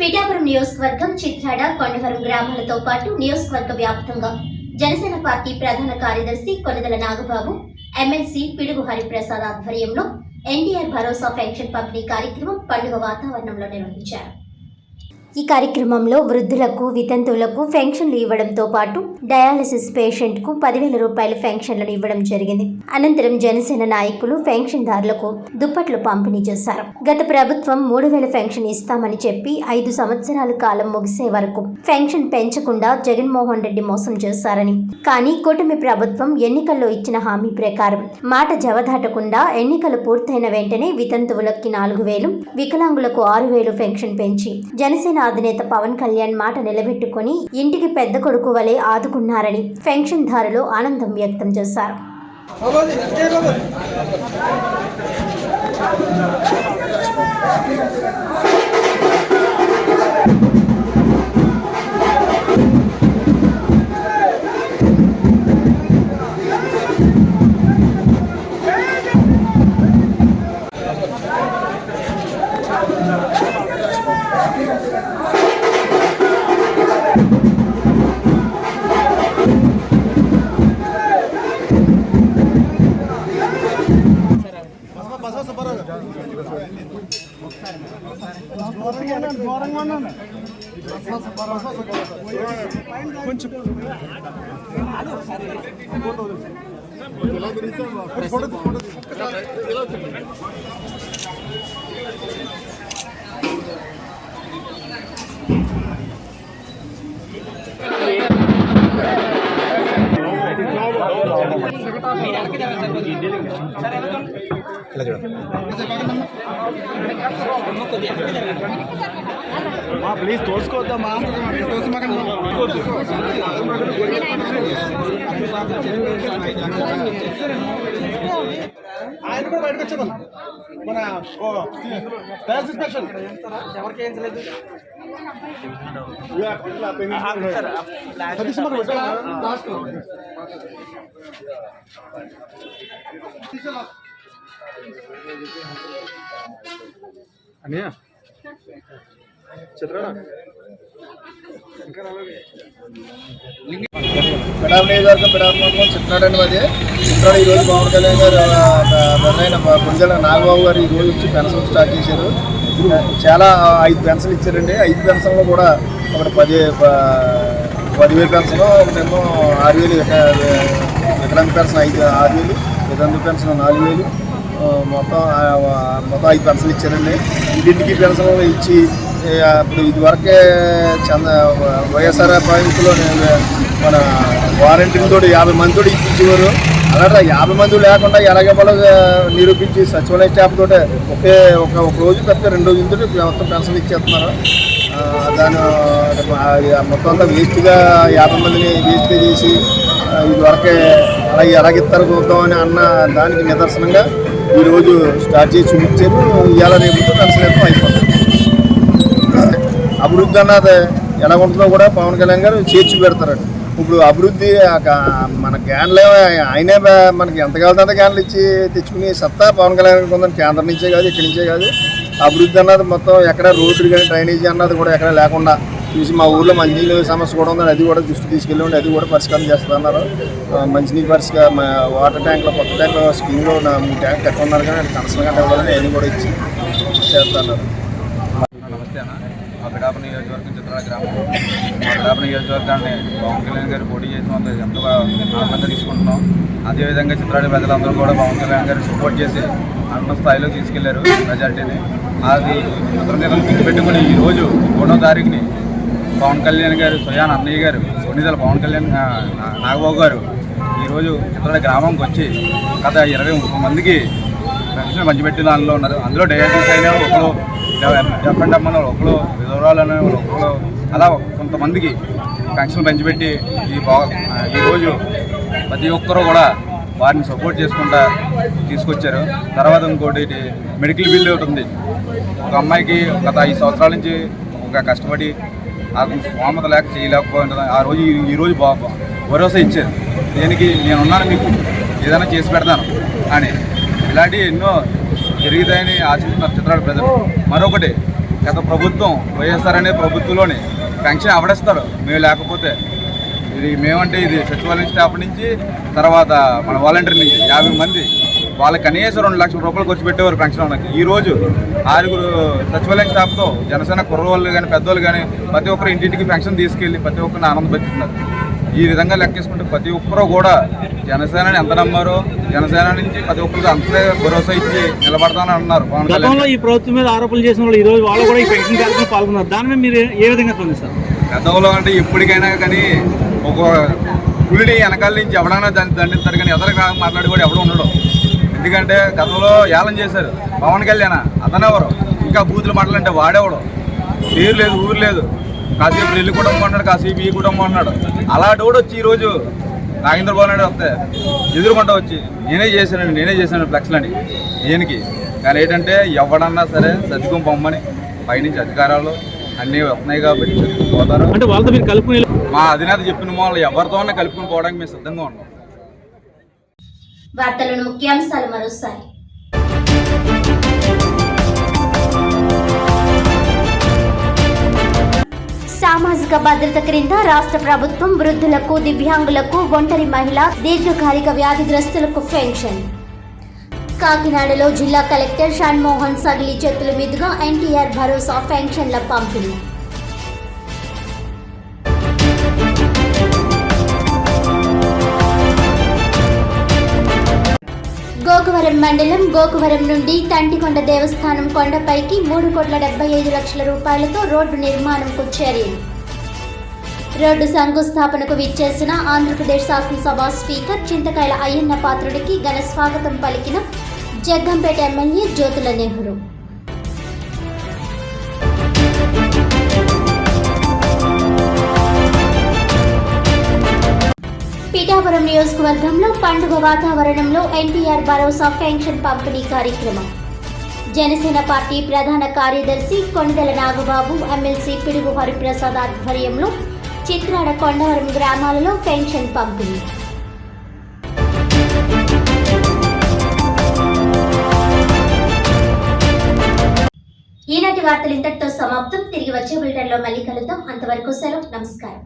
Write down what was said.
పిఠాపురం నియోజకవర్గం చిత్రాడ కొండవరం గ్రామాలతో పాటు నియోజకవర్గ వ్యాప్తంగా జనసేన పార్టీ ప్రధాన కార్యదర్శి కొనదల నాగబాబు ఎమ్మెల్సీ పిడుగు హరిప్రసాద్ ఆధ్వర్యంలో ఎన్టీఆర్ భరోసా పెన్షన్ పంపిణీ కార్యక్రమం పండుగ వాతావరణంలో నిర్వహించారు. ఈ కార్యక్రమంలో వృద్ధులకు వితంతువులకు పెన్షన్లు ఇవ్వడంతో పాటు డయాలసిస్ పేషెంట్కు పదివేల రూపాయల పెన్షన్లను ఇవ్వడం జరిగింది. అనంతరం జనసేన నాయకులు పెన్షన్దారులకు దుప్పట్లు పంపిణీ చేశారు. గత ప్రభుత్వం మూడు వేల పెన్షన్ ఇస్తామని చెప్పి ఐదు సంవత్సరాల కాలం ముగిసే వరకు పెన్షన్ పెంచకుండా జగన్మోహన్ రెడ్డి మోసం చేశారని. కానీ కూటమి ప్రభుత్వం ఎన్నికల్లో ఇచ్చిన హామీ ప్రకారం మాట జవదాటకుండా ఎన్నికలు పూర్తయిన వెంటనే వితంతువులకి నాలుగు వేలు వికలాంగులకు ఆరు వేలు పెన్షన్ పెంచి జనసేన అధినేత పవన్ కళ్యాణ్ మాట నిలబెట్టుకుని ఇంటికి పెద్ద కొడుకు వలె ఆదుకున్నారని పెన్షన్దారులు ఆనందం వ్యక్తం చేశారు. కొంచెం ఫోటో ఫోటో మీరు అడగదా సార్ ప్లీజ్ తోసుకోవద్దమ్మా ఆయన కూడా బయటకు వచ్చాడు మన డయాలసిస్ పేషెంట్ ఎవరికి ఏం తెలియదు సతీష్ మాకు పెట్టాలా? లాస్ట్. అనియా? చిత్రానా పిడామ నియోజకవర్గం పిడామ చిత్రాడు అండి మాది చిత్రాడు ఈ రోజు పవన్ కళ్యాణ్ గారు పెద్దయిన గుంజల నాగబాబు గారు ఈ రోజు వచ్చి పెన్షన్ స్టార్ట్ చేశారు. చాలా ఐదు పెన్షన్లు ఇచ్చారండి. ఐదు పెన్షన్లో కూడా ఒకటి పది పదివేల పదివేలు పెన్షన్ ఒకటేమో ఆరు వేలు వికలాంగ పెన్షన్ ఐదు ఆరు వేలు వికలాంగ పెన్షన్ నాలుగు వేలు. మొత్తం మొత్తం ఐదు పెన్షన్లు ఇచ్చారండి. ఇంటింటికి పెన్షన్ ఇచ్చి ఇప్పుడు ఇదివరకే చంద వైఎస్ఆర్ పాయింట్లో మన వారంటీతో యాభై మందితో ఇప్పించేవారు. అలాగే యాభై మంది లేకుండా ఎలాగే వాళ్ళు నిరూపించి సచివాలయ స్టాఫ్ తోటే ఒకే ఒక ఒక రోజు తప్పితే రెండు రోజులతో మొత్తం పెన్షన్ ఇచ్చేస్తున్నారు. దాని మొత్తం అంతా వేస్ట్గా యాభై మందిని వేస్ట్గా చేసి ఇదివరకే అలాగే ఎలాగిస్తారు చూద్దామని అన్న దానికి నిదర్శనంగా ఈరోజు స్టార్ట్ చేసి చూపించారు ఇవాళ రేపు పెన్షన్ అయిపోతుంది అభివృద్ధి అన్నది ఎలా ఉంటుందో కూడా పవన్ కళ్యాణ్ గారు చేర్చి పెడతారండి. ఇప్పుడు అభివృద్ధి మన గ్యాన్లే ఆయనే మనకి ఎంత కావాలంటే అంత గ్యాన్లు ఇచ్చి తెచ్చుకుని సత్తా పవన్ కళ్యాణ్ గారికి ఉందని కేంద్రం నుంచే కాదు ఇక్కడి నుంచే కాదు. అభివృద్ధి అన్నది మొత్తం ఎక్కడ రోడ్లు కానీ డ్రైనేజీ అన్నది కూడా ఎక్కడ లేకుండా చూసి మా ఊర్లో మంచినీళ్ళ సమస్య కూడా ఉందని అది కూడా దృష్టి తీసుకెళ్ళి అది కూడా పరిష్కారం చేస్తున్నారు ఆ, మంచినీటి పరిష్కారం వాటర్ ట్యాంక్లో కొత్త ట్యాంక్లో స్కీమ్లో మూడు ట్యాంక్ కట్టి ఉన్నారు కానీ అది కనసన గంట ఇవ్వాలని అది కూడా ఇచ్చి చేస్తున్నారు నమస్తే అన్న. మా నియోజకవర్గం చిత్రాల గ్రామం. మా నియోజకవర్గాన్ని పవన్ కళ్యాణ్ గారు పోటీ చేసిన వంద ఎంతో ఆనందంగా తీసుకుంటున్నాం. అదేవిధంగా చిత్రాల ప్రజలందరూ కూడా పవన్ కళ్యాణ్ గారు సపోర్ట్ చేసి అన్న స్థాయిలో తీసుకెళ్ళారు మెజార్టీని. అది ఉత్తరనిధులు పెట్టుకుని ఈరోజు మూడో తారీఖుని పవన్ కళ్యాణ్ గారు సుయాన్ అన్నయ్య గారు కొన్నిదల పవన్ కళ్యాణ్ నా- నాగబాబు గారు ఈరోజు చిత్రాల గ్రామంకి వచ్చి గత ఇరవై ముప్పై మందికి పెన్షన్ పంచిపెట్టిన దానిలో ఉన్నారు. అందులో డయాబెటీస్ అయిన ఒకరు డెఫ్ అండ్ అన్న ఒకరు విధవరాలు అనే ఒకరు అలా కొంతమందికి పెన్షన్ పంచిపెట్టి ఈ ఈరోజు ప్రతి ఒక్కరూ కూడా వారిని సపోర్ట్ చేసుకుంటా తీసుకొచ్చారు. తర్వాత ఇంకోటి మెడికల్ బిల్ ఒకటి ఉంది. ఒక అమ్మాయికి గత ఐదు సంవత్సరాల నుంచి ఒక కష్టపడి నాకు స్వామత లేక చేయలేకపోయింది ఆ రోజు ఈ- రోజు బాబు భరోసా ఇచ్చారు. దేనికి నేనున్నాను మీకు ఏదైనా చేసి పెడతాను అని. ఇలాంటివి ఎన్నో జరుగుతాయని ఆశిస్తున్నారు చిత్రాల ప్రజలు. మరొకటి గత ప్రభుత్వం వైఎస్ఆర్ అనే ప్రభుత్వంలోని పెన్షన్ అవడేస్తారు. మేము లేకపోతే ఇది మేమంటే ఇది సచివాలయం స్టాఫ్ నుంచి తర్వాత మన వాలంటీర్ నుంచి యాభై మంది వాళ్ళకి కనీసం రెండు లక్షల రూపాయలు ఖర్చు పెట్టేవారు పెన్షన్ ఈ రోజు ఆరుగురు సచివాలయం స్టాఫ్తో జనసేన కుర్రవాళ్ళు కానీ పెద్దవాళ్ళు కానీ ప్రతి ఒక్కరు ఇంటింటికి పెన్షన్ తీసుకెళ్ళి ప్రతి ఒక్కరిని ఆనందపరుస్తున్నారు. ఈ విధంగా లెక్కేసుకుంటే ప్రతి ఒక్కరూ కూడా జనసేనని ఎంత నమ్మారో జనసేన నుంచి ప్రతి ఒక్కరికి అంతే భరోసా ఇచ్చి నిలబడతానని అన్నారు పవన్ కళ్యాణ్ గతంలో ఈ ప్రభుత్వం మీద ఆరోపణలు చేసిన వాళ్ళు ఈ రోజు వాళ్ళు కూడా ఈ పెన్షన్ కార్యక్రమం పాల్గొన్నారు. దాని మీద మీరు ఏ విధంగా స్పందిస్తారు గతంలో అంటే ఎప్పటికైనా కానీ ఒక పులిని వెనకాల నుంచి ఎవడైనా దాన్ని దండిస్తారు కానీ ఎదరగా మాట్లాడి కూడా ఎవడు ఉండడు. ఎందుకంటే గతంలో ఏలం చేశారు. పవన్ కళ్యాణ్ అతనెవరు ఇంకా బూతులు మాటలంటే వాడేవాడు? పేరు లేదు ఊరు లేదు. కాసేపు రెల్లి కుటుంబం అన్నాడు కాసేపు ఈ కుటుంబం అన్నాడు అలాంటి వాడు వచ్చి ఈరోజు నాగేంద్ర బాబు నాయుడు వస్తే ఎదురుకుంటా వచ్చి నేనే చేశానండి నేనే చేశాను ఫ్లెక్స్లని దేనికి? కానీ ఏంటంటే ఎవడన్నా సరే సర్దుకుని పొమ్మని పైనుంచి అధికారాలు అన్నీ వస్తున్నాయి కాబట్టి పోతారు. అంటే వాళ్ళతో మీరు కలుపుకుని మా అధినేత చెప్పిన వాళ్ళు ఎవరితోనే కలుపుకుని పోవడానికి మేము సిద్ధంగా ఉన్నాం. వార్తలను ముఖ్యాంశాలు మరోసారి. సామాజిక భద్రత క్రింద రాష్ట్ర ప్రభుత్వం వృద్ధులకు దివ్యాంగులకు ఒంటరి మహిళ దీర్ఘకాలిక వ్యాధిగ్రస్తులకు పెన్షన్. కాకినాడలో జిల్లా కలెక్టర్ షణ్మోహన్ సగిలి చేతుల మీదుగా ఎన్టీఆర్ భరోసా పెన్షన్ల పంపిణీ. గోకవరం మండలం గోకువరం నుండి తంటికొండ దేవస్థానం కొండపైకి మూడు కోట్ల డెబ్బై ఐదు లక్షల రూపాయలతో రోడ్డు నిర్మాణంకు చర్యలు రోడ్డు శంకుస్థాపనకు విచ్చేసిన ఆంధ్రప్రదేశ్ శాసనసభ స్పీకర్ చింతకాయల అయ్యన్న పాత్రుడికి ఘన స్వాగతం పలికిన జగ్గంపేట ఎమ్మెల్యే జ్యోతుల నెహ్రూ. పిఠాపురం నియోజకవర్గంలో పండుగ వాతావరణంలో ఎన్టీఆర్ భరోసా పెన్షన్ పంపిణీ కార్యక్రమం. జనసేన పార్టీ ప్రధాన కార్యదర్శి కొండల నాగబాబు ఎమ్మెల్సీ పిడుగు హరిప్రసాద్ ఆధ్వర్యంలో చిత్రాడ కొండవరం గ్రామాలలో పెన్షన్ పంపిణీ. ఈనాటి వార్తలు ఇంతటితో సమాప్తం. తిరిగి వచ్చే బులెటిన్లో మళ్ళీ కలుద్దాం. అంతవరకు సెలవు. నమస్కారం.